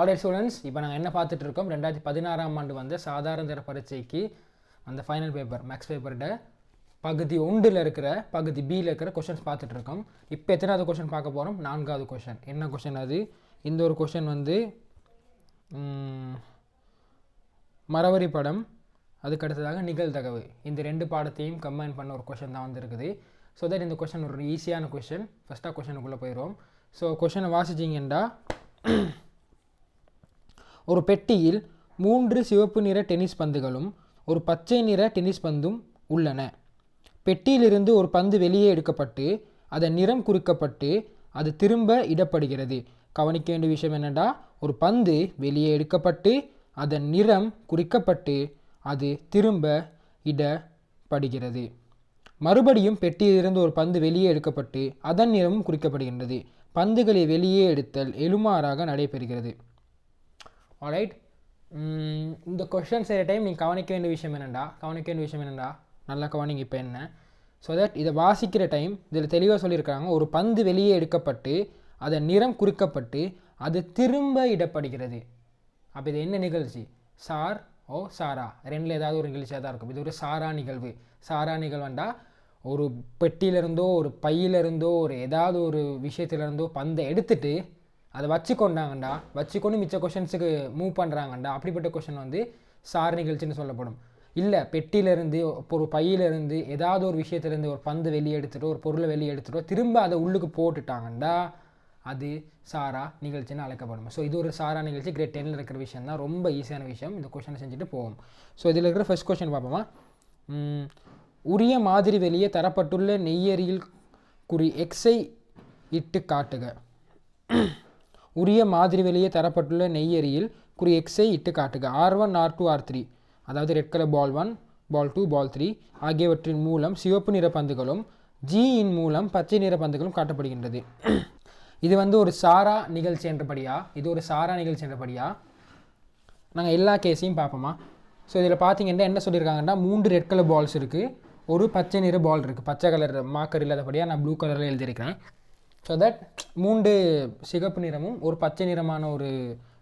Alright students இப்போ நாங்கள் என்ன பார்த்துட்டு இருக்கோம்? ரெண்டாயிரத்தி பதினாறாம் ஆண்டு வந்த சாதாரண தர பரீட்சைக்கு அந்த ஃபைனல் பேப்பர் மேக்ஸ் பேப்பர்கிட்ட பகுதி ஒன்றில் இருக்கிற பகுதி பியில் இருக்கிற கொஷின்ஸ் பார்த்துட்டு இருக்கோம். இப்போ எத்தனாவது கொஷின் பார்க்க போகிறோம் நான்காவது கொஷின் என்ன கொஷின் அது? இந்த ஒரு கொஷின் வந்து மரவரி படம். அதுக்கு அடுத்ததாக நிகழ்தகவு. இந்த ரெண்டு பாடத்தையும் கம்பைன் பண்ண ஒரு கொஷின் தான் வந்திருக்குது. ஸோ தட் இந்த கொஷின் ஒரு ஈஸியான கொஷின் ஃபஸ்ட்டாக கொஷனுக்குள்ளே போயிடுவோம். ஸோ கொஷனை வாசிச்சிங்கன்னா ஒரு பெட்டியில் மூன்று சிவப்பு நிற டென்னிஸ் பந்துகளும் ஒரு பச்சை நிற டென்னிஸ் பந்தும் உள்ளன. பெட்டியிலிருந்து ஒரு பந்து வெளியே எடுக்கப்பட்டு அதன் நிறம் குறிக்கப்பட்டு அது திரும்ப இடப்படுகிறது. கவனிக்க வேண்டிய விஷயம் என்னடா ஒரு பந்து வெளியே எடுக்கப்பட்டு அதன் நிறம் குறிக்கப்பட்டு அது திரும்ப இடப்படுகிறது. மறுபடியும் பெட்டியிலிருந்து ஒரு பந்து வெளியே எடுக்கப்பட்டு அதன் நிறமும் குறிக்கப்படுகின்றது. பந்துகளை வெளியே எடுத்தல் எழுமாறாக நடைபெறுகிறது. ஆல்ரைட் இந்த கொஷின் செய்கிற டைம் நீங்கள் கவனிக்க வேண்டிய விஷயம் என்னென்னா கவனிக்க வேண்டிய விஷயம் என்னெண்டா? நல்லா கவனிங்க இப்போ என்ன. ஸோ தட் இதை வாசிக்கிற டைம் இதில் தெளிவாக சொல்லியிருக்காங்க ஒரு பந்து வெளியே எடுக்கப்பட்டு அதன் நிறம் குறிக்கப்பட்டு அது திரும்ப இடப்படுகிறது. அப்போ இது என்ன நிகழ்ச்சி? சார் ஓ சாரா. ரெண்டில் ஏதாவது ஒரு நிகழ்ச்சியாக தான் இருக்கும். இது ஒரு சாரா நிகழ்வு. சாரா நிகழ்வுண்டா ஒரு பெட்டியிலேருந்தோ ஒரு பையிலிருந்தோ ஒரு ஏதாவது ஒரு விஷயத்துலேருந்தோ பந்தை எடுத்துட்டு அதை வச்சுக்கொண்டாங்கண்டா வச்சுக்கொண்டு மிச்ச கொஷின்ஸுக்கு மூவ் பண்ணுறாங்கண்டா அப்படிப்பட்ட கொஷின் வந்து சார் நிகழ்ச்சின்னு சொல்லப்படும். இல்லை பெட்டியிலேருந்து இப்போ ஒரு பையிலேருந்து ஏதாவது ஒரு விஷயத்துலேருந்து ஒரு பந்து வெளியே எடுத்துகிட்டோ ஒரு பொருளை வெளியே எடுத்துகிட்டோ திரும்ப அதை உள்ளுக்கு போட்டுட்டாங்கண்டா அது சாரா நிகழ்ச்சின்னு அழைக்கப்படும். ஸோ இது ஒரு சாரா நிகழ்ச்சி கிரேட் டென்னில் இருக்கிற விஷயம் தான். ரொம்ப ஈஸியான விஷயம். இந்த கொஷனை செஞ்சுட்டு போவோம். ஸோ இதில் இருக்கிற ஃபஸ்ட் கொஷின் பார்ப்போமா? உரிய மாதிரி வெளியே தரப்பட்டுள்ள நெய்யரியில் குறி எக்ஸை இட்டு காட்டுக. உரிய மாதிரி வெளியே தரப்பட்டுள்ள நெய்யரியில் குறி எக்ஸை இட்டு காட்டுக. R one R two R three அதாவது red colour ball one ball two ball three ஆகியவற்றின் மூலம் சிவப்பு நிற பந்துகளும் ஜியின் மூலம் பச்சை நிற பந்துகளும் காட்டப்படுகின்றது. இது வந்து ஒரு சாரா நிகழ்ச்சி என்றபடியா? இது ஒரு சாரா நிகழ்ச்சி என்றபடியா? நாங்கள் எல்லா கேஸையும் பார்ப்போமா? ஸோ இதில் பார்த்தீங்கன்னா என்ன சொல்லியிருக்காங்கன்னா மூன்று ரெட் கலர் பால்ஸ் இருக்குது ஒரு பச்சை நிற பால் இருக்குது பச்சை கலர் மார்க்கர் இல்லாதபடியாக நான் ப்ளூ கலரில் எழுதியிருக்கிறேன். ஸோ தட் மூன்று சிகப்பு நிறமும் ஒரு பச்சை நிறமான ஒரு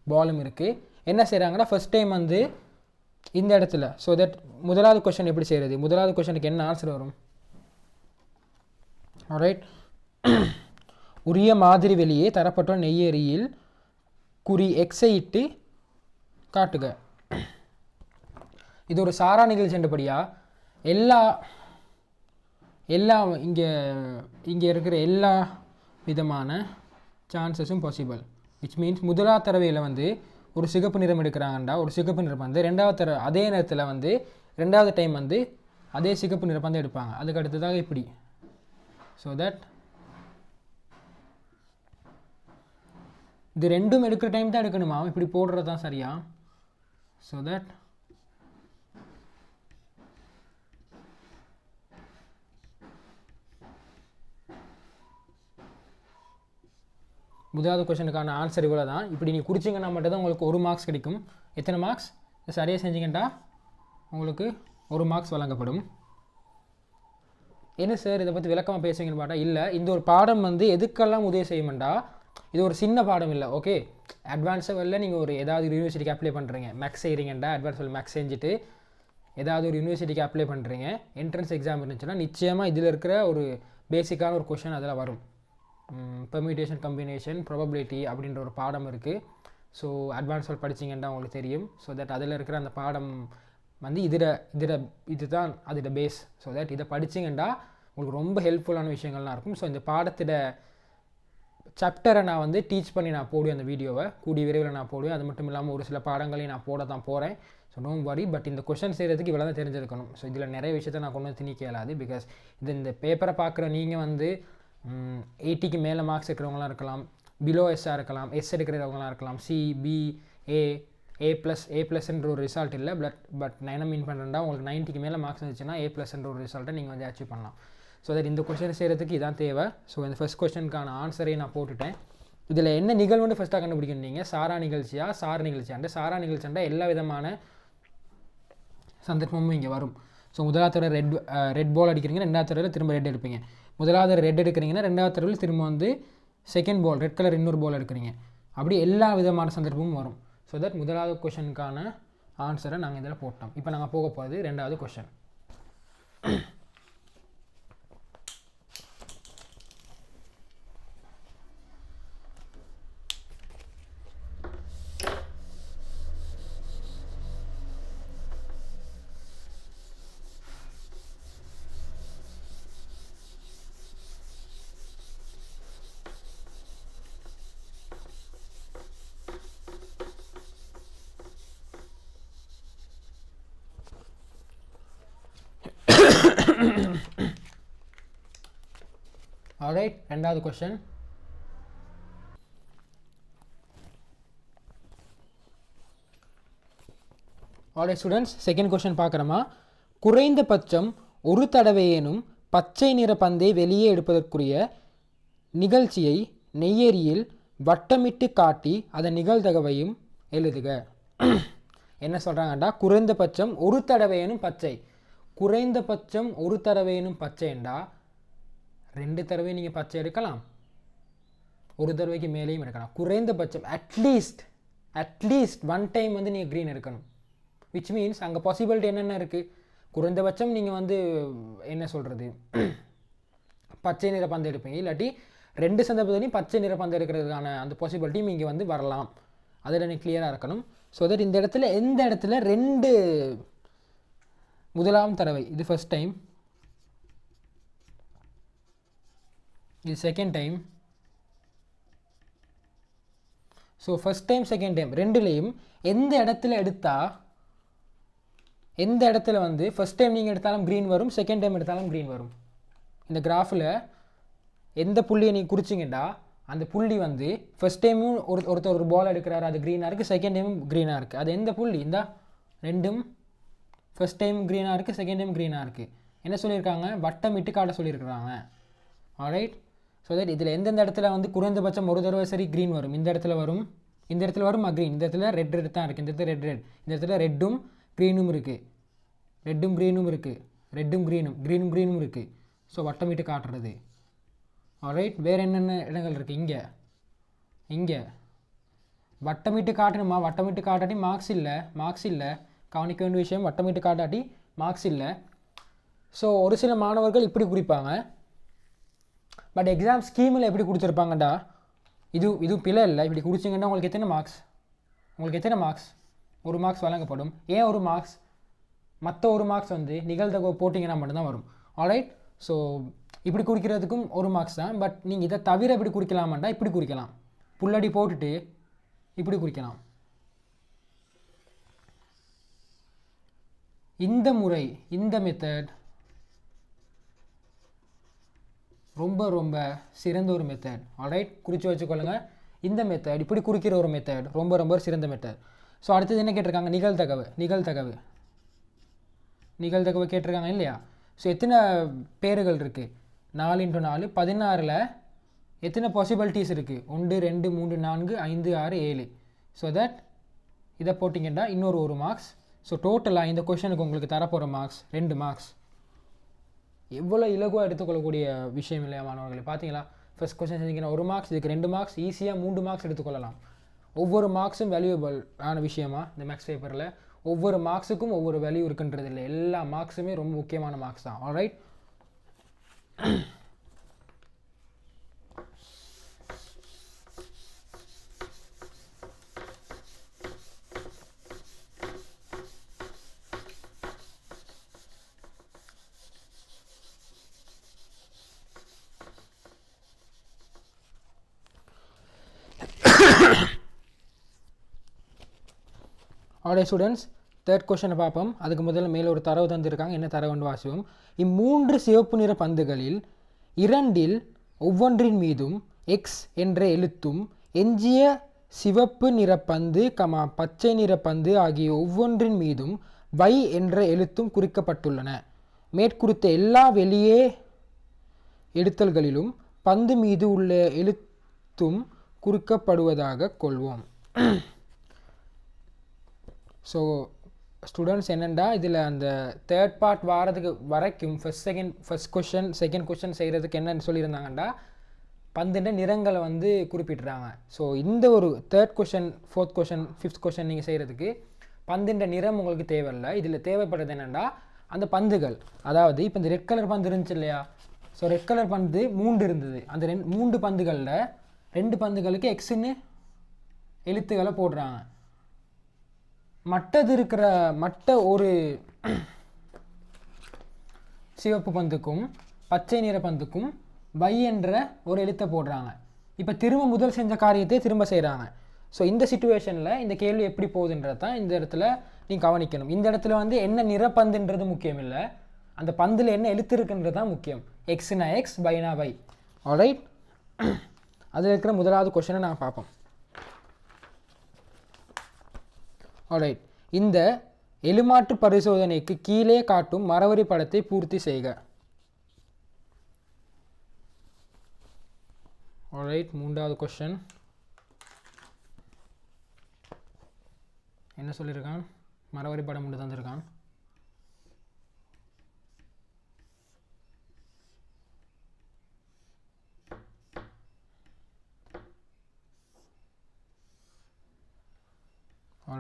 பாலும் இருக்குது என்ன செய்கிறாங்கன்னா ஃபர்ஸ்ட் டைம் வந்து இந்த இடத்துல ஸோ தட் முதலாவது கொஷன் எப்படி செய்கிறது முதலாவது கொஷனுக்கு என்ன ஆன்சர் வரும்? ரைட் உரிய மாதிரி வெளியே தரப்பட்ட நெய்யேரியில் குறி எக்ஸை இட்டு காட்டுக. இது ஒரு சாரா நிகழ்ச்சி என்றபடியா எல்லா எல்லா இங்கே இங்கே இருக்கிற எல்லா விதமான சான்சஸும் பாசிபிள் விச் மீன்ஸ் முதலாவது தடவையில் வந்து ஒரு சிகப்பு நிறம் எடுக்கிறாங்கண்டா ஒரு சிகப்பு நிறம் வந்து ரெண்டாவது தடவை அதே நேரத்தில் வந்து ரெண்டாவது டைம் வந்து அதே சிகப்பு நிறம் வந்து எடுப்பாங்க. அதுக்கு அடுத்ததாக இப்படி. ஸோ தட் இது ரெண்டும் எடுக்கிற டைம் தான் எடுக்கணுமா? இப்படி போடுறது தான் சரியா? ஸோ தட் முதலாவது கொஷனுக்கான ஆன்சர் இவ்வளோ தான் இப்படி நீங்கள் குறிச்சிங்கன்னா மட்டும் தான் உங்களுக்கு ஒரு மார்க்ஸ் கிடைக்கும். எத்தனை மார்க்ஸ் சரியாக செஞ்சீங்கண்டா உங்களுக்கு ஒரு மார்க்ஸ் வழங்கப்படும். என்ன சார் இதை பற்றி விளக்கமாக பேசுவீங்கன்னு பார்த்தா இல்லை இந்த ஒரு பாடம் வந்து எதுக்கெல்லாம் உதவி செய்யுமெண்டா இது ஒரு சின்ன பாடம் இல்லை ஓகே அட்வான்ஸாக வெளில நீங்கள் ஒரு ஏதாவது ஒரு யூனிவர்சிட்டிக்கு அப்ளை பண்ணுறீங்க மேக்ஸ் செய்கிறீங்கண்டா அட்வான்ஸ் மேக்ஸ் செஞ்சுட்டு ஏதாவது ஒரு யூனிவர்சிட்டிக்கு அப்ளை பண்ணுறீங்க என்ட்ரன்ஸ் எக்ஸாம் இருந்துச்சுன்னா நிச்சயமாக இதில் இருக்கிற ஒரு பேசிக்கான ஒரு கொஷின் அதில் வரும். பெர்மிட்டேஷன் கம்பினேஷன் ப்ராபபிலிட்டி அப்படின்ற ஒரு பாடம் இருக்குது ஸோ அட்வான்ஸில் படிச்சிங்கன்னா உங்களுக்கு தெரியும். ஸோ தட் அதில் இருக்கிற அந்த பாடம் வந்து இதில் இதில் இதுதான் அதோட பேஸ் ஸோ தட் இதை படிச்சிங்கன்னா உங்களுக்கு ரொம்ப ஹெல்ப்ஃபுல்லான விஷயங்கள்லாம் இருக்கும். ஸோ இந்த பாடத்தோட சாப்டரை நான் வந்து டீச் பண்ணி நான் போடுவேன் அந்த வீடியோவை கூடிய விரைவில் நான் போடுவேன். அது மட்டும் இல்லாமல் ஒரு சில பாடங்களையும் நான் போட தான் போகிறேன் ஸோ டோன்ட் வரி பட் இந்த கொஷன் செய்கிறதுக்கு இவ்வளோ தான் தெரிஞ்சிருக்கணும். ஸோ இதில் நிறைய விஷயத்த நான் கொண்டு வந்து திணிக்க இயலாது. பிகாஸ் இது இந்த பேப்பரை பார்க்குற நீங்கள் வந்து எயிட்டிக்கு மேலே மார்க்ஸ் இருக்கிறவங்களாம் இருக்கலாம் பிலோ எஸ்ஸாக இருக்கலாம் எஸ் எடுக்கிறவங்களாம் இருக்கலாம் C B A A plus A ப்ளஸ்ன்ற ஒரு ரிசல்ட் இல்லை பட் பட் நான் என்ன மீன் பண்ணுறேன்டா உங்களுக்கு நைன்ட்டிக்கு மேலே மார்க்ஸ் இருந்துச்சுன்னா ஏ ப்ளஸ்ன்ற ஒரு ரிசல்ட்டை நீங்கள் வந்து அச்சீவ் பண்ணலாம். ஸோ தட் இந்த கொஸ்டின் செய்கிறதுக்கு இதான் தேவை. ஸோ இந்த ஃபஸ்ட் கொஸ்டினுக்கான ஆன்சரையும் நான் போட்டுட்டேன். இதில் என்ன நிகழ்வுன்னு ஃபஸ்ட்டாக கண்டுபிடிக்கணும் நீங்கள் சாரா நிகழ்ச்சியா சார் நிகழ்ச்சியாண்டு சாரா நிகழ்ச்சியாண்டா எல்லா விதமான சந்தர்ப்பமும் இங்கே வரும். ஸோ முதலாவது தடவை ரெட் ரெட் பால் அடிக்கிறீங்க ரெண்டாவது தடவை திரும்ப ரெட் எடுப்பீங்க. முதலாவது ரெட் எடுக்கிறீங்கன்னா ரெண்டாவது தடவையில் திரும்ப வந்து செகண்ட் பால் ரெட் கலர் இன்னொரு பால் எடுக்கிறீங்க. அப்படி எல்லா விதமான சந்தர்ப்பமும் வரும். ஸோ தட் முதலாவது கொஷனுக்கான ஆன்சரை நாங்கள் இதில் போட்டோம். இப்போ நாங்கள் போக போகிறது ரெண்டாவது கொஷன் ஆல்ரைட் ரெண்டாவது question all right students second question பார்க்குறோமா? குறைந்தபட்சம் ஒரு தடவையேனும் பச்சை நிற பந்தை வெளியே எடுப்பதற்குரிய நிகழ்ச்சியை நெய்யேரியில் வட்டமிட்டு காட்டி அதன் நிகழ்தகவையும் எழுதுக. என்ன சொல்கிறாங்கடா குறைந்தபட்சம் ஒரு தடவையேனும் பச்சை. குறைந்தபட்சம் ஒரு தடவையேனும் பச்சைண்டா ரெண்டு தடவை நீங்கள் பச்சை எடுக்கலாம். ஒரு தடவைக்கு மேலேயும் எடுக்கலாம். குறைந்தபட்சம் அட்லீஸ்ட் அட்லீஸ்ட் ஒன் டைம் வந்து நீங்கள் க்ரீன் எடுக்கணும். விச் மீன்ஸ் அங்கே பாசிபிலிட்டி என்னென்ன இருக்குது குறைந்தபட்சம் நீங்கள் வந்து என்ன சொல்கிறது பச்சை நிற பந்து எடுப்பீங்க. இல்லாட்டி ரெண்டு சந்தர்ப்பத்துலையும் பச்சை நிற பந்து எடுக்கிறதுக்கான அந்த பாசிபிலிட்டியும் இங்கே வந்து வரலாம். அதில் நீங்கள் கிளியராக இருக்கணும்? ஸோ தட் இந்த இடத்துல எந்த இடத்துல ரெண்டு முதலாம் தடவை. இது ஃபஸ்ட் டைம் இது second time so first time second time ரெண்டுலேயும் எந்த இடத்துல எடுத்தால் எந்த இடத்துல வந்து ஃபஸ்ட் டைம் நீங்கள் எடுத்தாலும் க்ரீன் வரும் செகண்ட் டைம் எடுத்தாலும் க்ரீன் வரும். இந்த கிராஃபில் எந்த புள்ளியை நீங்கள் குறிச்சிங்கன்னா அந்த புள்ளி வந்து ஃபஸ்ட் டைமும் ஒரு ஒருத்தர் ஒரு பால் எடுக்கிறாரு அது க்ரீனாக இருக்குது செகண்ட் டைமும் க்ரீனாக இருக்குது அது எந்த புள்ளி? இந்த ரெண்டும் ஃபஸ்ட் டைம் க்ரீனாக இருக்குது செகண்ட் டைம் க்ரீனாக இருக்குது என்ன சொல்லியிருக்காங்க? வட்டம் இட்டு காட்ட சொல்லியிருக்கிறாங்க. ஆல்ரைட் ஸோ தட் இதில் எந்தெந்த இடத்துல வந்து குறைந்தபட்சம் ஒரு தடவை சரி க்ரீன் வரும்? இந்த இடத்துல வரும். இந்த இடத்துல வரும் க்ரீன் இந்த இடத்துல ரெட் ரெட் தான் இருக்குது இந்த இடத்துல ரெட் ரெட் இந்த இடத்துல ரெட்டும் க்ரீனும் இருக்குது ரெட்டும் க்ரீனும் இருக்குது ரெட்டும் க்ரீனும் க்ரீனும் க்ரீனும் இருக்குது ஸோ வட்டமிட்டு காட்டுறது. ஆல்ரைட் வேறு என்னென்ன இடங்கள் இருக்குது இங்கே. இங்கே. வட்டமிட்டு காட்டணுமா? வட்டமிட்டு காட்டாட்டி மார்க்ஸ் இல்லை. மார்க்ஸ் இல்லை. கவனிக்க வேண்டிய விஷயம் வட்டமிட்டு காட்டாட்டி மார்க்ஸ் இல்லை. ஸோ ஒரு சில மாணவர்கள் இப்படி குறிப்பாங்க. பட் எக்ஸாம் ஸ்கீமில் எப்படி கொடுத்துருப்பாங்கடா? இது இது பிழை இல்லை. இப்படி குடிச்சிங்கன்னா உங்களுக்கு எத்தனை மார்க்ஸ் உங்களுக்கு எத்தனை மார்க்ஸ் ஒரு மார்க்ஸ் வழங்கப்படும். ஏன் ஒரு மார்க்ஸ் மற்ற ஒரு மார்க்ஸ் வந்து நிகழ்தகவு போட்டிங்கன்னா மட்டும்தான் வரும். ஆல்ரைட் ஸோ இப்படி குறிக்கிறதுக்கும் ஒரு மார்க்ஸ் தான். பட் நீங்கள் இதை தவிர இப்படி குறிக்கலாமாண்டா? இப்படி குறிக்கலாம். புல்லடி போட்டுட்டு இப்படி குறிக்கலாம். இந்த முறை இந்த மெத்தட் ரொம்ப ரொம்ப சிறந்த ஒரு மெத்தட் ஆல்ரைட் குறித்து வச்சுக்கொள்ளுங்க. இந்த மெத்தட் இப்படி குறிக்கிற ஒரு மெத்தட் ரொம்ப ரொம்ப சிறந்த மெத்தட் ஸோ அடுத்தது என்ன கேட்டிருக்காங்க? நிகழ்தகவு நிகழ்தகவு. நிகழ்தகவு கேட்டிருக்காங்க இல்லையா? ஸோ எத்தனை பேர்கள் இருக்குது நாலு இன்ட்டு நாலு பதினாறில் எத்தனை பாசிபிலிட்டிஸ் இருக்குது ஒன்று ரெண்டு மூன்று நான்கு ஐந்து ஆறு ஏழு. ஸோ தட் இதை போட்டிங்கன்னா இன்னொரு ஒரு மார்க்ஸ் ஸோ டோட்டலாக இந்த கொஷனுக்கு உங்களுக்கு தரப்போகிற மார்க்ஸ் ரெண்டு மார்க்ஸ் எவ்வளோ இலகுவாக எடுத்துக்கொள்ளக்கூடிய விஷயம் இல்லையா மாணவர்களை? பார்த்தீங்களா ஃபஸ்ட் கொஸ்டின் செஞ்சிங்கன்னா ஒரு மார்க்ஸ் இதுக்கு ரெண்டு மார்க்ஸ் ஈஸியாக மூன்று மார்க்ஸ் எடுத்துக்கொள்ளலாம். ஒவ்வொரு மார்க்ஸும் வேல்யூபிள் ஆன விஷயமா இந்த மேக்ஸ் பேப்பரில் ஒவ்வொரு மார்க்ஸுக்கும் ஒவ்வொரு வேல்யூ இருக்குன்றது இல்லை எல்லா மார்க்ஸுமே ரொம்ப முக்கியமான மார்க்ஸ் தான். ஆல்ரைட் ஆல்ரைட் ஸ்டூடெண்ட்ஸ் தேர்ட் கொஷனை பார்ப்போம். அதுக்கு முதல்ல மேலே ஒரு தரவு தந்திருக்காங்க. என்ன தரவுன்னு வாசிவோம் இம்மூன்று சிவப்பு நிற பந்துகளில் இரண்டில் ஒவ்வொன்றின் மீதும் எக்ஸ் என்ற எழுத்தும் எஞ்சிய சிவப்பு நிற பந்து கமா பச்சை நிற பந்து ஆகிய ஒவ்வொன்றின் மீதும் வை என்ற எழுத்தும் குறிக்கப்பட்டுள்ளன. மேற்குறித்த எல்லா வெளியே எடுத்தல்களிலும் பந்து மீது உள்ள எழுத்தும் குறிக்கப்படுவதாக கொள்வோம். ஸோ ஸ்டூடெண்ட்ஸ் என்னென்னா இதில் அந்த தேர்ட் பார்ட் வாரதுக்கு வரைக்கும் first second first question second question செய்கிறதுக்கு என்னென்னு சொல்லியிருந்தாங்கண்டா? பன்னெண்டு நிறங்களை வந்து குறிப்பிட்டுறாங்க ஸோ இந்த ஒரு third question fourth question fifth question நீங்கள் செய்கிறதுக்கு பந்துன்ற நிறம் உங்களுக்கு தேவையில்லை. இதில் தேவைப்படுறது என்னென்னா அந்த பந்துகள். அதாவது இப்போ இந்த ரெட் கலர் பந்து இருந்துச்சு இல்லையா? ஸோ ரெட் கலர் பந்து மூன்று இருந்தது. அந்த ரெண்டு மூன்று பந்துகளில் ரெண்டு பந்துகளுக்கு எக்ஸுன்னு எழுத்துக்களை போடுறாங்க. மட்டது இருக்கிற மட்ட ஒரு சிவப்பு பந்துக்கும் பச்சை நிற பந்துக்கும் பை என்ற ஒரு எழுத்தை போடுறாங்க. இப்போ திரும்ப முதல் செஞ்ச காரியத்தை திரும்ப செய்கிறாங்க ஸோ இந்த சுச்சுவேஷனில் இந்த கேள்வி எப்படி போகுதுன்றது தான் இந்த இடத்துல நீ கவனிக்கணும். இந்த இடத்துல வந்து என்ன நிறப்பந்துன்றது முக்கியம் இல்லை அந்த பந்தில் என்ன எழுத்து இருக்குன்றது தான் முக்கியம். எக்ஸ்னா எக்ஸ் பைனா பை ஆல்ரைட் அதில் இருக்கிற முதலாவது கொஷனை நான் பார்ப்போம். ஆல்ரைட் இந்த எலுமாற்று பரிசோதனைக்கு கீழே காட்டும் மரவரி படத்தை பூர்த்தி செய்க. ஆல்ரைட் மூன்றாவது கொஷன் என்ன சொல்லியிருக்கான்? மரவரி படம் ஒன்று தந்திருக்கான்.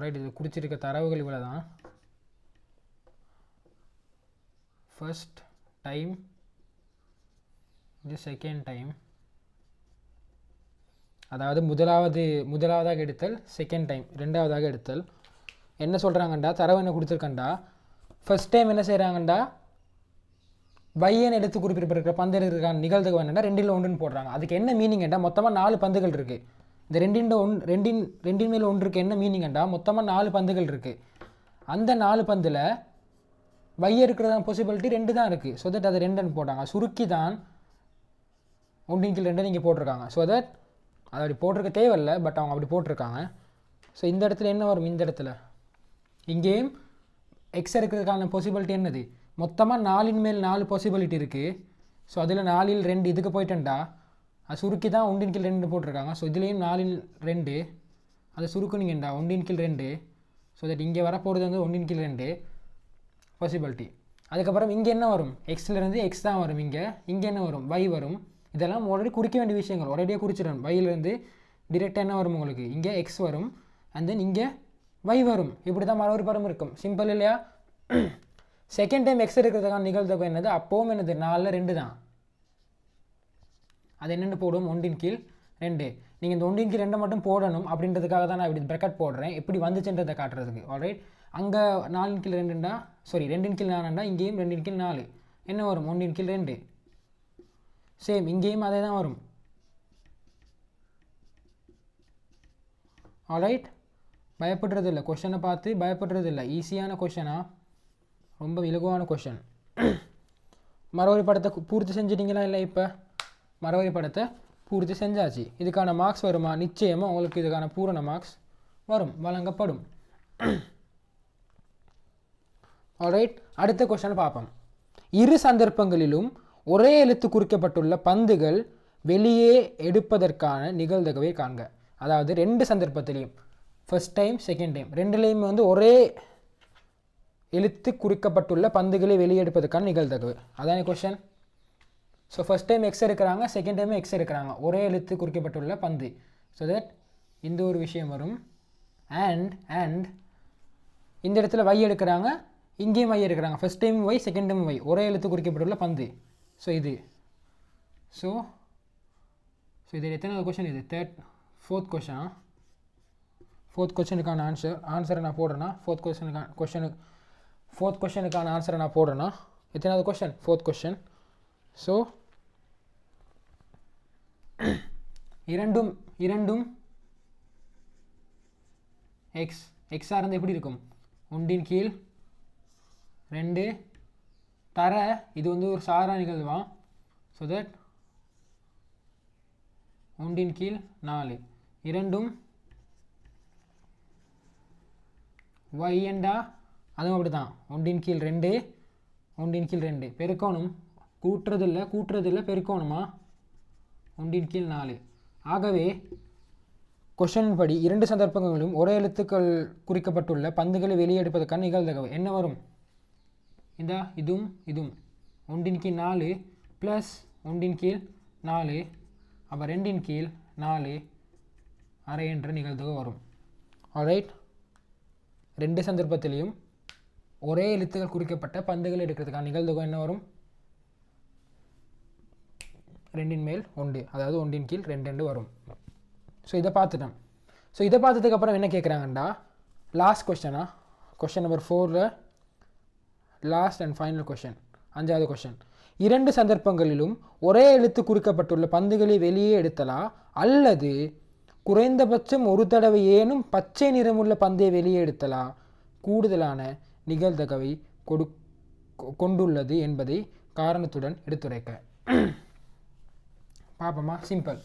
ரைட் இது குறிச்சிருக்க தரவுகள் இவ்வளோ தான் ஃபர்ஸ்ட் டைம் இது செகண்ட் டைம் அதாவது முதலாவது முதலாவதாக எடுத்தல் செகண்ட் டைம் ரெண்டாவதாக எடுத்தல். என்ன சொல்கிறாங்கண்டா தரவு என்ன கொடுத்துருக்கண்டா? ஃபர்ஸ்ட் டைம் என்ன செய்கிறாங்கண்டா பையன் எடுத்து குறிப்பிட்டிருக்கிற பந்து இருக்கிற நிகழ்த்துக்கு வேணுன்னா ரெண்டில் ஒன்றுன்னு போடுறாங்க. அதுக்கு என்ன மீனிங்கண்டா மொத்தமாக நாலு பந்துகள் இருக்குது இந்த ரெண்டின் ஒன் ரெண்டின் ரெண்டின் மேல் ஒன்றுக்கு என்ன மீனிங்கண்டா மொத்தமாக நாலு பந்துகள் இருக்குது அந்த நாலு பந்தில் வைய இருக்கிறதான் பாசிபிலிட்டி ரெண்டு தான் இருக்குது ஸோ தட் அது ரெண்டுன்னு போட்டாங்க. சுருக்கி தான் ஒன்றின் கீழ் ரெண்டு நீங்கள் போட்டிருக்காங்க. ஸோ தட் அது அப்படி போட்டிருக்க தேவையில்லை பட் அவங்க அப்படி போட்டிருக்காங்க. ஸோ இந்த இடத்துல என்ன வரும்? இந்த இடத்துல. இங்கேயும் எக்ஸ் இருக்கிறதுக்கான பாசிபிலிட்டி என்னது? மொத்தமாக நாலின் மேல் நாலு பாசிபிலிட்டி இருக்குது ஸோ அதில் நாலில் ரெண்டு இதுக்கு போயிட்டேன்டா. சுருக்கி தான் ஒன்றின் கீழ் ரெண்டு போட்டிருக்காங்க. ஸோ இதுலேயும் நாலில் ரெண்டு. அதை சுருக்குனிங்கண்டா? ஒன்றின் கீழ் ரெண்டு. ஸோ தட் இங்கே வரப்போகிறது வந்து ஒன்றின் கீழ் ரெண்டு. பாசிபிலிட்டி அதுக்கப்புறம் இங்கே என்ன வரும்? எக்ஸ்லேருந்து எக்ஸ் தான் வரும் இங்கே. இங்கே என்ன வரும்? வை வரும். இதெல்லாம் ஆல்ரெடி குறிக்க வேண்டிய விஷயங்கள். ஒரேடியாக குறிச்சிடணும். வையிலேருந்து டிரெக்டாக என்ன வரும் உங்களுக்கு? இங்கே எக்ஸ் வரும். அண்ட் தென் இங்கே வை வரும். இப்படி தான் மறுபடி படம் இருக்கும். சிம்பிள் இல்லையா? செகண்ட் டைம் எக்ஸ் இருக்கிறதுக்கான நிகழ்தகவு என்னது? அப்போவும் என்னது? நாலில் ரெண்டு தான். அது என்னென்னு போடும் ஒன்றின் கீழ் ரெண்டு. நீங்கள் இந்த ஒன்றின் கீழ் ரெண்டை மட்டும் போடணும் அப்படின்றதுக்காக தான் நான் இப்படி ப்ரெக்கட் போடுறேன். எப்படி வந்துச்சுன்றதை காட்டுறதுக்கு. ஆல்ரைட் அங்கே நாலின் கீழ் ரெண்டுண்டா? சாரி ரெண்டின் கீழ் நாலுண்டா? இங்கேயும் ரெண்டின் கீழ் நாலு. என்ன வரும்? ஒன்றின் கீழ் ரெண்டு. சேம் இங்கேயும் அதே தான் வரும். ஆல்ரைட் பயப்படுறது இல்லை கொஷனை பார்த்து பயப்படுறது இல்லை ஈஸியான கொஷனா ரொம்ப இலகுவான கொஷன் மறுபடி படத்தை பூர்த்தி செஞ்சிட்டிங்களா இல்லை இப்போ? மரவரி படத்தை பூர்த்தி செஞ்சாச்சு. இதுக்கான மார்க்ஸ் வருமா? நிச்சயமாக உங்களுக்கு இதுக்கான பூரண மார்க்ஸ் வரும். வழங்கப்படும். ஆல்ரைட் அடுத்த கொஷனை பார்ப்போம். இரு சந்தர்ப்பங்களிலும் ஒரே எழுத்து குறிக்கப்பட்டுள்ள பந்துகள் வெளியே எடுப்பதற்கான நிகழ்தகவை காண்க. அதாவது ரெண்டு சந்தர்ப்பத்திலையும். ஃபர்ஸ்ட் டைம் செகண்ட் டைம் ரெண்டுலேயுமே வந்து ஒரே எழுத்து குறிக்கப்பட்டுள்ள பந்துகளை வெளியே எடுப்பதற்கான நிகழ்தகவு. அதான question so first time X இருக்கிறாங்க செகண்ட் டைம் எக்ஸ் இருக்கிறாங்க ஒரே எழுத்து குறிக்கப்பட்டுள்ள பந்து. ஸோ தட் இந்த ஒரு விஷயம் வரும். அண்ட் அண்ட் இந்த இடத்துல வை எடுக்கிறாங்க இங்கேயும் வை எடுக்கிறாங்க. First time Y second time Y ஒரே எழுத்து குறிக்கப்பட்டுள்ள பந்து. ஸோ இது. ஸோ ஸோ இது எத்தனாவது கொஷின் இது தேர்ட் ஃபோர்த் கொஷனா ஃபோர்த் கொஷனுக்கான ஆன்சர் ஆன்சரை நான் போடுறேன்னா ஃபோர்த் கொஷனுக்கான கொஷனுக்கு ஃபோர்த் கொஷனுக்கான ஆன்சரை நான் போடுறேன்னா எத்தனாவது கொஷன் ஃபோர்த் கொஷன் ஸோ இரண்டும் இரண்டும். எக்ஸ் எக்ஸாக இருந்தால் எப்படி இருக்கும்? ஒன்றின் கீழ் ரெண்டு. தர இது வந்து ஒரு சாரா நிகழ்வா? ஸோ தட் ஒன்றின் கீழ் நாலு. இரண்டும். ஒய் என்றா? அதுவும் அப்படி தான் ஒன்றின் கீழ் ரெண்டு ஒன்றின் கீழ் ரெண்டு. பெருக்கணும். கூட்டுறதில்லை கூட்டுறதில்லை பெருக்கோணுமா பெருக்கணுமா? ஒன்றின் கீழ் நாலு. ஆகவே கொஷன் படி இரண்டு சந்தர்ப்பங்களிலும் ஒரே எழுத்துக்கள் குறிக்கப்பட்டுள்ள பந்துகளை வெளியே எடுப்பதற்கான நிகழ்தகவு என்ன வரும்? இந்த இதுவும் இதுவும். ஒன்றின் கீழ் நாலு ப்ளஸ் ஒன்றின் கீழ் நாலு. அப்போ ரெண்டின் கீழ் நாலு அரை என்ற நிகழ்தகவு வரும். ஆல்ரைட் ரெண்டு சந்தர்ப்பத்திலையும் ஒரே எழுத்துக்கள் குறிக்கப்பட்ட பந்துகள் எடுக்கிறதுக்கான நிகழ்தகவு என்ன வரும்? ரெண்டின் மேல் ஒன்று. அதாவது ஒன்றின் கீழ் ரெண்டு ரெண்டு வரும். ஸோ இதை பார்த்துட்டோம். ஸோ இதை பார்த்ததுக்கப்புறம் என்ன கேட்குறாங்கண்டா லாஸ்ட் கொஷனா கொஷன் நம்பர் ஃபோரில் லாஸ்ட் அண்ட் ஃபைனல் கொஷன் அஞ்சாவது கொஷன் இரண்டு சந்தர்ப்பங்களிலும் ஒரே எழுத்து குறிக்கப்பட்டுள்ள பந்துகளை வெளியே எடுத்தலா? அல்லது குறைந்தபட்சம் ஒரு தடவை ஏனும் பச்சை நிறமுள்ள பந்தை வெளியே எடுத்தலா? கூடுதலான நிகழ்தகவை கொடு கொ- கொண்டுள்ளது என்பதை காரணத்துடன் எடுத்துரைக்க. பார்ப்போமா சிம்பிள்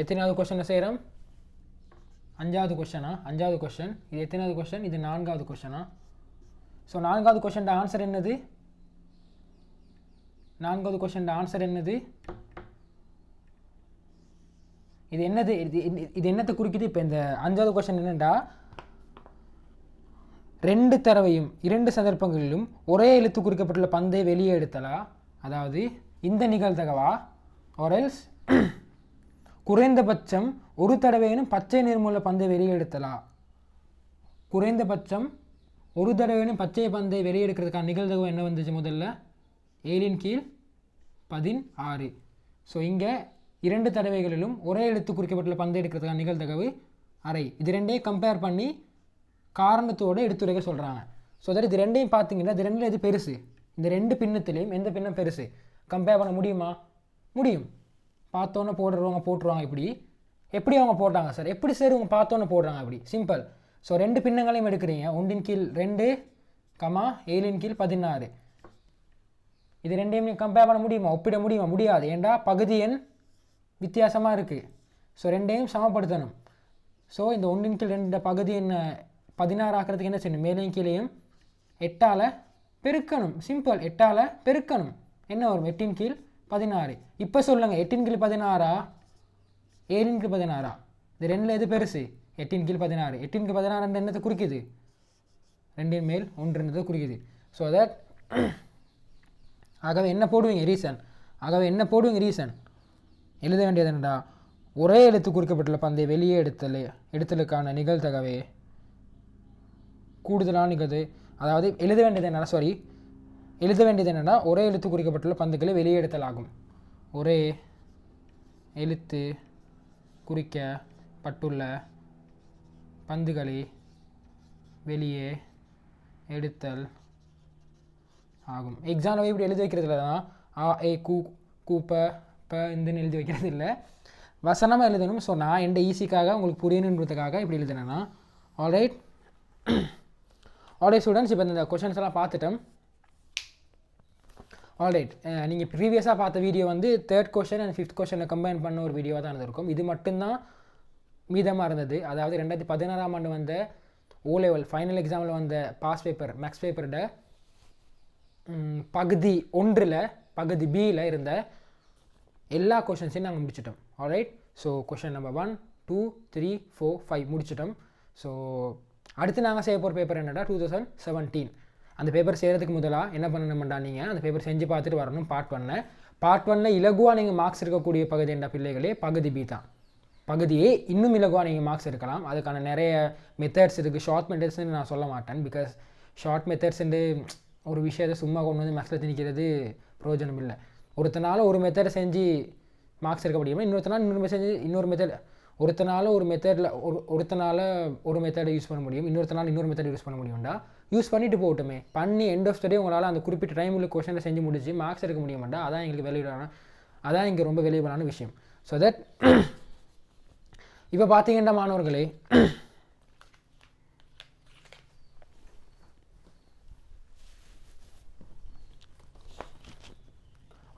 எத்தனாவது கொஷனை செய்கிறோம் அஞ்சாவது கொஷனா அஞ்சாவது கொஷன் இது எத்தனாவது கொஷன் இது நான்காவது கொஷனா ஸோ நான்காவது கொஷன் ஆன்சர் என்னது? நான்காவது கொஷன் ஆன்சர் என்னது? இது என்னது? இது இது- என்னத்தை குறிக்குது? இப்போ இந்த அஞ்சாவது கொஷன் என்னென்னா ரெண்டு தடவையும் இரண்டு சந்தர்ப்பங்களிலும் ஒரே எழுத்து குறிக்கப்பட்டுள்ள பந்தை வெளியே எடுத்தலா? அதாவது இந்த நிகழ்தகவா? ஒரல்ஸ் குறைந்தபட்சம் ஒரு தடவையினும் பச்சை நிறமுள்ள பந்தை வெளியே எடுத்தலா? குறைந்தபட்சம் ஒரு தடவையினும் பச்சை பந்தை வெளியே எடுக்கிறதுக்கான நிகழ்தகவு என்ன வந்துச்சு முதல்ல? ஏழின் கீழ் பதினாறு. ஸோ இங்கே இரண்டு தடவைகளிலும் ஒரே எழுத்து குறிக்கப்பட்டுள்ள பந்தை எடுக்கிறதுக்கான நிகழ்தகவு அரை. இது ரெண்டையும் கம்பேர் பண்ணி காரணத்தோடு எடுத்துரைக்க சொல்கிறாங்க ஸோ அதாவது இது ரெண்டையும் பார்த்தீங்கன்னா இது ரெண்டில் எது பெருசு? இந்த ரெண்டு பின்னத்துலேயும் எந்த பின்னம் பெருசு? கம்பேர் பண்ண முடியுமா? முடியும். பார்த்தோன்னே போடுறவங்க போட்டுருவாங்க இப்படி. எப்படி அவங்க போடுறாங்க சார் எப்படி சார் இவங்க பார்த்தோன்னே போடுறாங்க அப்படி? சிம்பிள் ஸோ ரெண்டு பின்னங்களையும் எடுக்கிறீங்க. ஒன்றின் கீழ் ரெண்டு கமா ஏழின் கீழ் பதினாறு. இது ரெண்டையும் கம்பேர் பண்ண முடியுமா? ஒப்பிட முடியுமா? முடியாது. ஏண்டா? பகுதி எண் வித்தியாசமாக இருக்குது ஸோ ரெண்டையும் சமப்படுத்தணும். ஸோ இந்த ஒன்றின் கீழ் ரெண்டு பகுதி என்ன? பதினாறு ஆக்கிறதுக்கு என்ன செய்யணும்? மேலையும் கீழேயும் எட்டால் பெருக்கணும். சிம்பிள் எட்டால் பெருக்கணும். என்ன வரும்? எட்டின் கீழ் பதினாறு. இப்போ சொல்லுங்கள் எட்டின் கீழ் பதினாறா? ஏழின் கீழ் பதினாறா? இது ரெண்டில் எது பெருசு? எட்டின் கீழ் பதினாறு. எட்டின் கீழ் பதினாறு என்னத்தை குறிக்குது? ரெண்டின் மேல் ஒன்றுன்றதை குறிக்குது. ஸோ தட் ஆகவே என்ன போடுவீங்க? ரீசன் ஆகவே என்ன போடுவீங்க? ரீசன் எழுத வேண்டியது என்னடா? ஒரே எழுத்து குறிக்கப்பட்டுள்ள பந்தை வெளியே எடுத்தல் எடுத்தலுக்கான நிகழ்தகவே கூடுதலான நிகழ்வு அதாவது எழுத வேண்டியது என்னடா? சாரி எழுத வேண்டியது என்னடா? ஒரே எழுத்து குறிக்கப்பட்டுள்ள பந்துகளை வெளியே எடுத்தல் ஆகும் ஒரே எழுத்து குறிக்கப்பட்டுள்ள பந்துகளை வெளியே எடுத்தல் ஆகும். எக்ஸாம்பிள் இப்படி எழுதி வைக்கிறதுல தான் ஆ ஏ கூ கூப்ப இப்போ இந்துன்னு எழுதி வைக்கிறது இல்லை. வசனமாக எழுதணும். ஸோ நான் எந்த ஈஸிக்காக உங்களுக்கு புரியணுன்றதுக்காக இப்படி எழுதினேன்னா ஆல்ரைட் ஆல்ரைட் ஸ்டூடெண்ட்ஸ் இப்போ இந்த கொஷின்ஸ் எல்லாம் பார்த்துட்டோம். ஆல்ரைட் நீங்கள் ப்ரீவியஸாக பார்த்த வீடியோ வந்து தேர்ட் கொஷன் அண்ட் ஃபிஃப்த் கொஷனில் கம்பைன் பண்ண ஒரு வீடியோவாக தான் இருந்திருக்கும். இது மட்டும்தான் மீதமாக இருந்தது. அதாவது ரெண்டாயிரத்தி பதினாறாம் ஆண்டு வந்த ஓ லெவல் ஃபைனல் எக்ஸாமில் வந்த பாஸ் பேப்பர் மேக்ஸ் பேப்பரோட பகுதி ஒன்றில் பகுதி பியில் இருந்த எல்லா கொஷின்ஸையும் நாங்கள் முடிச்சிட்டோம். All right so question number one two three four five முடிச்சிட்டோம். ஸோ அடுத்து நாங்கள் செய்ய போகிற பேப்பர் என்னடா? டூ தௌசண்ட் செவன்டீன் அந்த பேப்பர் செய்கிறதுக்கு முதலாக என்ன பண்ணணும்டா நீங்கள் அந்த பேப்பர் செஞ்சு பார்த்துட்டு வரணும் பார்ட் ஒன்னை பார்ட் ஒன்னில் இலகுவாக நீங்கள் மார்க்ஸ் இருக்கக்கூடிய பகுதி என்ற பிள்ளைகளே? பகுதி பி தான். பகுதியே இன்னும் இலகுவாக நீங்கள் மார்க்ஸ் எடுக்கலாம். அதுக்கான நிறைய மெத்தட்ஸ் இருக்குது ஷார்ட் மெத்தட்ஸ்ன்னு நான் சொல்ல மாட்டேன். பிகாஸ் ஷார்ட் மெத்தட்ஸ்ண்டு ஒரு விஷயத்தை சும்மா கொண்டு வந்து மேக்ஸில் திணிக்கிறது பிரயோஜனம் இல்லை. ஒருத்தனால ஒரு மெத்தடை செஞ்சு மார்க்ஸ் எடுக்க முடியுமா? இன்னொருத்தனால இன்னொரு செஞ்சு இன்னொரு மெத்தட் ஒருத்தனால ஒரு மெத்தடில் ஒரு ஒருத்தனால ஒரு மெத்தடை யூஸ் பண்ண முடியும். இன்னொருத்தனால இன்னொரு மெத்தட் யூஸ் பண்ண முடியும்டா. யூஸ் பண்ணிட்டு போகட்டுமே. பண்ணி எண்ட் ஆஃப் ஸ்டடி உங்களால் அந்த குறிப்பிட்ட டைம் உள்ள கொஷனை செஞ்சு முடிச்சு மார்க்ஸ் எடுக்க முடியுமாண்டா? அதான் எங்களுக்கு வெளியிடான அதான் இங்கே ரொம்ப வெளியேறான விஷயம். ஸோ தட் இப்போ பார்த்தீங்கன்னா மாணவர்களே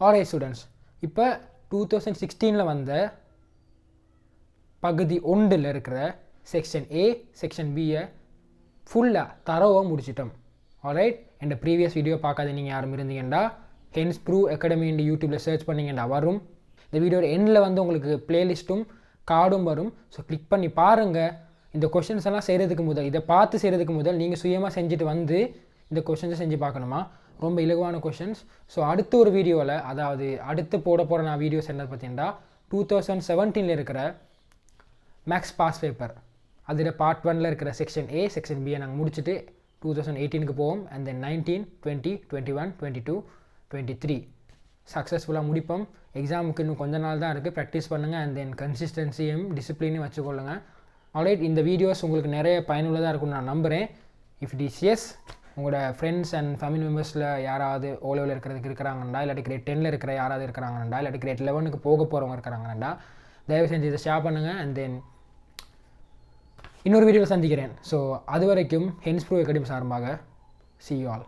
ஆர்ஐ ஸ்டூடெண்ட்ஸ் இப்போ டூ தௌசண்ட் சிக்ஸ்டீனில் வந்த பகுதி ஒன்றில் இருக்கிற செக்ஷன் ஏ செக்ஷன் பியை ஃபுல்லாக தரவாக முடிச்சிட்டோம். ஆல்ரைட் என் ப்ரீவியஸ் வீடியோ பார்க்காத நீங்கள் யாரும் இருந்தீங்கன்னா ஹென்ஸ் ப்ரூ அகாடமி யூடியூப்பில் சர்ச் பண்ணிங்கன்னா வரும். இந்த வீடியோட எண்டில் வந்து உங்களுக்கு பிளேலிஸ்ட்டும் கார்டும் வரும். ஸோ கிளிக் பண்ணி பாருங்கள் இந்த கொஷின்ஸ் எல்லாம் செய்கிறதுக்கு முதல் இதை பார்த்து செய்கிறதுக்கு முதல் நீங்கள் சுயமாக செஞ்சுட்டு வந்து இந்த கொஷின்ஸை செஞ்சு பார்க்கணுமா? ரொம்ப இலகுவான கொஷின்ஸ் ஸோ அடுத்த ஒரு வீடியோவில் அதாவது அடுத்து போட போகிற நான் வீடியோஸ் என்ன பார்த்தீங்கன்னா டூ தௌசண்ட் செவன்டீனில் இருக்கிற மேக்ஸ் பாஸ் பேப்பர் அதில் பார்ட் ஒனில் இருக்கிற செக்ஷன் ஏ செக்ஷன் பியை நாங்கள் முடிச்சுட்டு டூ தௌசண்ட் எயிட்டீனுக்கு போவோம். And then nineteen twenty twenty one twenty two twenty three சக்ஸஸ்ஃபுல்லாக முடிப்போம் எக்ஸாமுக்கு இன்னும் கொஞ்ச நாள் தான் இருக்குது ப்ராக்டிஸ் பண்ணுங்கள் அண்ட் தென் கன்சிஸ்டன்சியும் டிசிப்ளினையும் வச்சுக்கொள்ளுங்க. ஆல்ரைட் இந்த வீடியோஸ் உங்களுக்கு நிறைய பயனுள்ளதாக இருக்கும்னு நான் நம்புகிறேன் இஃப் இட் இஸ் எஸ் உங்களோட ஃப்ரெண்ட்ஸ் அண்ட் ஃபேமிலி மெம்பர்ஸில் யாராவது ஓலோவில் இருக்கிறதுக்கு இருக்கிறாங்கண்டா? இல்லாட்டி கிரேட் டென்னில் இருக்கிற யாராவது இருக்கிறாங்கண்டா? இல்லாட்டி கிரேட் லெவனுக்கு போக போகிறவங்க இருக்கிறாங்கண்டா? தயவு செஞ்சு இதை ஷேர் பண்ணுங்கள் அண்ட் தென் இன்னொரு வீடியோவில் சந்திக்கிறேன். ஸோ அது வரைக்கும் ஹென்ஸ்ப்ரூ அகாடமி சார்பாக சி யூ ஆல்